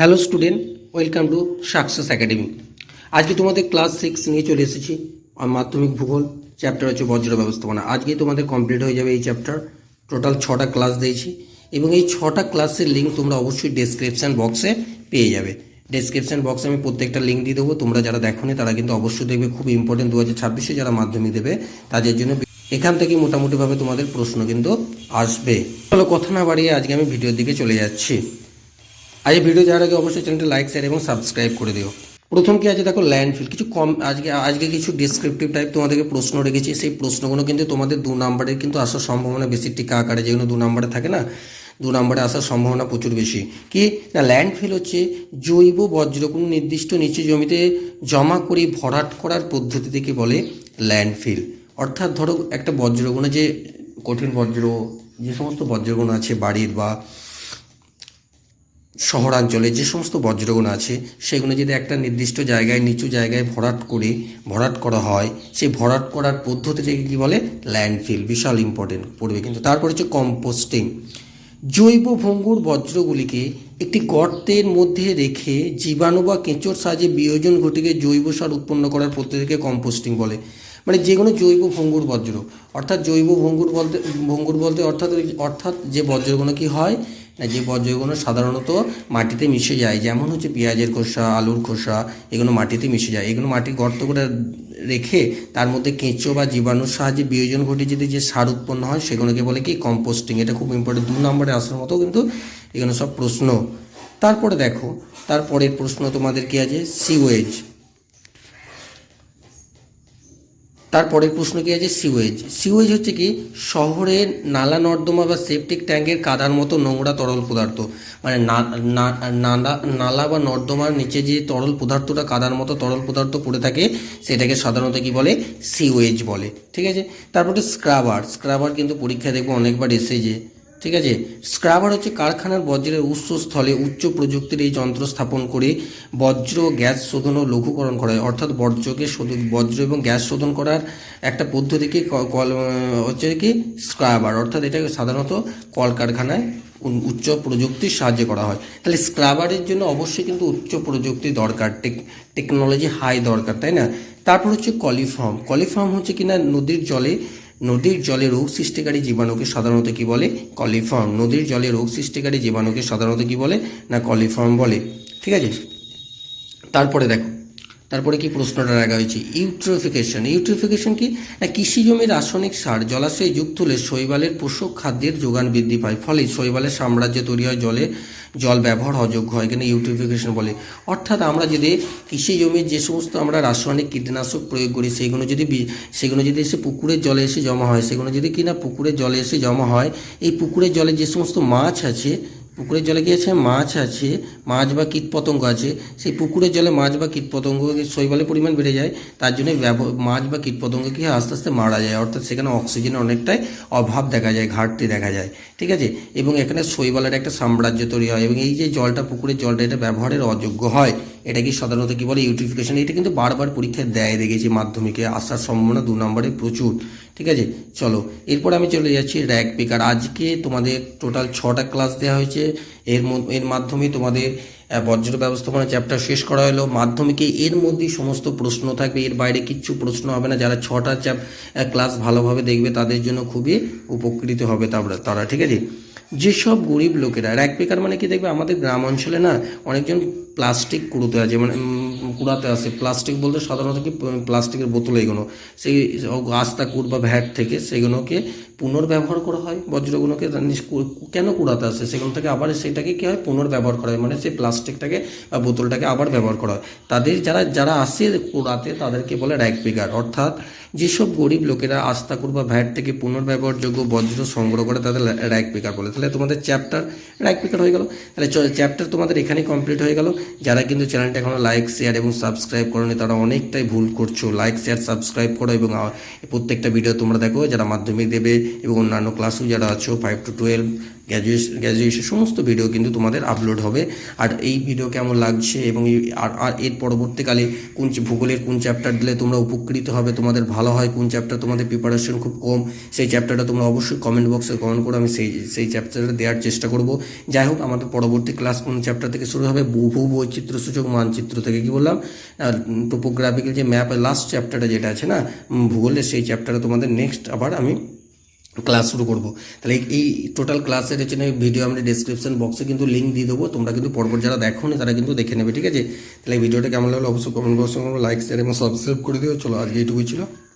Hello student, welcome to success academy. আজকে তোমাদের class six নিয়ে চলে এসেছি মাধ্যমিক ভূগোল চ্যাপ্টার হচ্ছে বজ্র ব্যবস্থাপনা। আজকে তোমাদের কমপ্লিট হয়ে যাবে এই চ্যাপ্টার টোটাল ছটা ক্লাস দিয়েছি, এবং এই ছটা ক্লাসের লিঙ্ক তোমরা অবশ্যই ডেসক্রিপশান বক্সে পেয়ে যাবে। ডেসক্রিপশান বক্সে আমি প্রত্যেকটা লিঙ্ক দিয়ে দেবো, তোমরা যারা দেখোনি তারা কিন্তু অবশ্যই দেখবে, খুব ইম্পর্টেন্ট দু হাজার ছাব্বিশে যারা মাধ্যমিক দেবে, তাদের জন্য এখান থেকে মোটামুটিভাবে তোমাদের প্রশ্ন কিন্তু আসবে। চলো কথা না বাড়িয়ে আজকে আমি ভিডিওর দিকে চলে যাচ্ছি। আজ ভিডিও যাওয়ার আগে অবশ্যই চ্যানেলটা লাইক শেয়ার এবং সাবস্ক্রাইব করে দিও। প্রথম কি আছে দেখো ল্যান্ডফিল কিছু কম, আজকে আজকে কিছু ডিসক্রিপটিভ টাইপ তোমাদেরকে প্রশ্ন রেখেছি। সেই প্রশ্নগুলো কিন্তু তোমাদের দু নম্বরের কিন্তু আসার সম্ভাবনা বেশি। টিকা আকারে যেগুলো দু নম্বরে থাকে না, দু নম্বরে আসার সম্ভাবনা প্রচুর বেশি। কি? না ল্যান্ডফিল হচ্ছে জৈব বজ্র কোনো নির্দিষ্ট নিচু জমিতে জমা করে ভরাট করার পদ্ধতি থেকে বলে? ল্যান্ডফিল অর্থাৎ ধরো একটা বজ্রগুলো যে কঠিন বজ্র যে সমস্ত বজ্রগুণ আছে বাড়ির বা শহরাঞ্চলে যে সমস্ত বজ্রগুণ আছে, সেগুলো যদি একটা নির্দিষ্ট জায়গায়, নিচু জায়গায় ভরাট করে, ভরাট করা হয়, সেই ভরাট করার পদ্ধতিটাকে কী বলে? ল্যান্ডফিল, বিশাল ইম্পর্টেন্ট পড়বে কিন্তু তারপর হচ্ছে কম্পোস্টিং। জৈব ভঙ্গুর বজ্রগুলিকে একটি গর্তের মধ্যে রেখে জীবাণু বা কেঁচোর সাহায্যে বিয়োজন ঘটিকে জৈব সার উৎপন্ন করার পদ্ধতিকে কম্পোস্টিং বলে। মানে যে কোনো জৈব ভঙ্গুর বজ্র। অর্থাৎ জৈব ভঙ্গুর বলতে ভঙ্গুর বলতে অর্থাৎ অর্থাৎ যে বজ্রগুলো কি হয়? যে বজ্রগুলো সাধারণত মাটিতে মিশে যায়, যেমন হচ্ছে পেঁয়াজের খোসা, আলুর খোসা, এগুলো মাটিতে মিশে যায়। এগুলো মাটি গর্ত করে রেখে তার মধ্যে কেঁচো বা জীবাণুর সাহায্যে বিয়োজন ঘটে যদি যে সার উৎপন্ন হয়, সেগুলোকে বলে কি কম্পোস্টিং এটা খুব ইম্পর্টেন্ট দু নম্বরে আসার মতো কিন্তু এগুলো সব প্রশ্ন। তারপরে দেখো, তারপরের প্রশ্ন তোমাদের কি আছে? সিওয়েজ তারপরের প্রশ্ন কি আছে? সিওয়েজ সিওয়েজ হচ্ছে কি? শহরে নালা, নর্দমা বা সেপটিক ট্যাঙ্কের কাদার মতো নোংরা তরল পদার্থ। মানে নালা নালা বা নর্দমার নিচে যে তরল পদার্থটা কাদার মতো তরল পদার্থ পড়ে থাকে, সেটাকে সাধারণত কি বলে? সিওয়েজ বলে। ঠিক আছে? তারপরে স্ক্রাবার স্ক্রাবার কিন্তু পরীক্ষা দেখব অনেকবার এসেছে। ঠিক আছে? স্ক্রাবার হচ্ছে কারখানার বজ্রের উৎসস্থলে উচ্চ প্রযুক্তির এই যন্ত্র স্থাপন করে বজ্র গ্যাস শোধন ও লঘুকরণ করা হয় অর্থাৎ বজ্রকে শোধ- বজ্র এবং গ্যাস শোধন করার একটা পদ্ধতিকে কল হচ্ছে কি? স্ক্রাবার অর্থাৎ এটাকে সাধারণত কলকারখানায় উচ্চ প্রযুক্তির সাহায্যে করা হয়। তাহলে স্ক্রাবারের জন্য অবশ্যই কিন্তু উচ্চ প্রযুক্তি দরকার। টেক টেকনোলজি হাই দরকার, তাই না? তারপর হচ্ছে কলিফর্ম কলিফর্ম হচ্ছে কিনা নদীর জলে নদীর জলে রোগ সৃষ্টিকারী জীবাণুকে সাধারণত কি বলে? কলিফর্ম। নদীর জলে রোগ সৃষ্টিকারী জীবাণুকে সাধারণত কি বলে? না কলিফর্ম বলে। ঠিক আছে? তারপরে দেখো। তারপরে কি প্রশ্নটা রাখা হয়েছে? ইউট্রোফিকেশন। ইউট্রোফিকেশন কি? কৃষি জমির রাসায়নিক সার, জলাশয়ে যুক্ত হলে শৈবালের পোষক খাদ্যের যোগান বৃদ্ধি পায়। ফলে শৈবালের সাম্রাজ্য তৈরি হয়, জলে জল ব্যবহার অযোগ্য হয় এখানে ইউট্রিফিকেশন বলে। অর্থাৎ আমরা যদি কৃষি জমির যে সমস্ত আমরা রাসায়নিক কীটনাশক প্রয়োগ করি, সেগুলো যদি সেগুলো যদি এসে পুকুরের জলে এসে জমা হয়, সেগুলো যদি কিনা পুকুরের জলে এসে জমা হয়, এই পুকুরের জলে যে সমস্ত মাছ আছে পুকুরের জলে কি আছে মাছ আছে, মাছ বা কীটপতঙ্গ আছে, সেই পুকুরের জলে মাছ বা কীটপতঙ্গ শৈবালের পরিমাণ বেড়ে যায়, তার জন্য মাছ বা কীটপতঙ্গ কি আস্তে আস্তে মারা যায়, অর্থাৎ সেখানে অক্সিজেনের অনেকটাই অভাব দেখা যায়, ঘাটতি দেখা যায়, ঠিক আছে? এবং এখানে শৈবালের একটা সাম্রাজ্য তৈরি হয়, এবং এই যে জলটা, পুকুরের জলটা, এটা ব্যবহারের অযোগ্য হয়। এটা কি সাধারণত কি বলে? ইউটিফিকেশন এটা কিন্তু বারবার পরীক্ষায় দেয়, দেখেছি মাধ্যমিকে। আসার সম্ভাবনা দু নম্বরে প্রচুর, ঠিক আছে? চলো, এরপর আমি চলে যাচ্ছি র্যাক পিকার। আজকে তোমাদের টোটাল ছটা ক্লাস দেওয়া হয়েছে। এর এর মাধ্যমে তোমাদের বজ্র ব্যবস্থাপনা চ্যাপ্টার শেষ করা হলো। মাধ্যমিকে এর মধ্যেই সমস্ত প্রশ্ন থাকবে। এর বাইরে কিচ্ছু প্রশ্ন হবে না। যারা ছটা চ্যাপ ক্লাস ভালোভাবে দেখবে, তাদের জন্য খুবই উপকৃত হবে তারা, ঠিক আছে? যেসব গরিব লোকেরা র্যাক পিকার মানে কি দেখবে আমাদের গ্রাম অঞ্চলে না অনেকজন প্লাস্টিক কুড়োতে আছে মানে কুড়াতে আসে। প্লাস্টিক বলতে সাধারণত কি প্লাস্টিকের বোতল এগুলো, সেই আস্তা কুড় বা ভ্যাট থেকে সেগুলোকে পুনর্ব্যবহার করা হয়, বজ্রগুলোকে কেন কুড়াতে আসে? সেগুলো থেকে আবার সেটাকে কী হয়, পুনর্ব্যবহার করা হয় মানে সেই প্লাস্টিকটাকে বা বোতলটাকে আবার ব্যবহার করা হয়। তাদের যারা যারা আসে কুড়াতে, তাদেরকে বলে র্যাক পিকার অর্থাৎ যেসব গরিব লোকেরা আস্তাকুর বা ভ্যাট থেকে পুনর্ব্যবহারযোগ্য বজ্র সংগ্রহ করে তাদের র্যাক পিকার বলে। তাহলে তোমাদের চ্যাপ্টার র্যাক পিকার হয়ে গেল। তাহলে চ্যাপ্টার তোমাদের এখানেই কমপ্লিট হয়ে গেল। যারা কিন্তু চ্যানেলটা এখনও লাইক শেয়ার এবং সাবস্ক্রাইব করোনি, তারা অনেকটাই ভুল করছ। লাইক শেয়ার সাবস্ক্রাইব করো এবং প্রত্যেকটা ভিডিও তোমরা দেখো, যারা মাধ্যমিক দেবে এবং অন্যান্য ক্লাসেও যারা আছো five to twelve graduation graduation সমস্ত ভিডিও কিন্তু তোমাদের আপলোড হবে। আর এই ভিডিও কেমন লাগছে এবং আর এর পরবর্তীকালে কোন ভূগোলের কোন চ্যাপ্টার দিলে তোমরা উপকৃত হবে তোমাদের ভালো হয়, কোন চ্যাপ্টার তোমাদের প্রিপারেশন খুব কম, সেই চ্যাপ্টারটা তোমরা অবশ্যই কমেন্ট বক্সে কমেন্ট করো, আমি সেই সেই চ্যাপ্টারটা দেওয়ার চেষ্টা করব। যাই হোক, আমাদের পরবর্তী ক্লাস কোন চ্যাপ্টার থেকে শুরু হবে বহু বৈচিত্র্য, সূচক, মানচিত্র থেকে কি বললাম? টোপোগ্রাফিক্যাল যে ম্যাপ লাস্ট চ্যাপ্টারটা যেটা আছে না ভূগোলের সেই চ্যাপ্টারে তোমাদের নেক্সট আবার আমি ক্লাস শুরু করব। তাহলে এই- টোটাল ক্লাসের জন্য ভিডিও আমরা ডিসক্রিপশন বক্সে কিন্তু লিঙ্ক দিয়ে দেবো, তোমরা কিন্তু পরপর যারা দেখো তারা কিন্তু দেখে নেবে, ঠিক আছে? তাহলে ভিডিওটা কেমন লাগল অবশ্যই কমেন্ট বক্সে লাইক শেয়ার এবং সাবস্ক্রাইব করে দিও। চলো, আজকে এইটুকুই ছিল।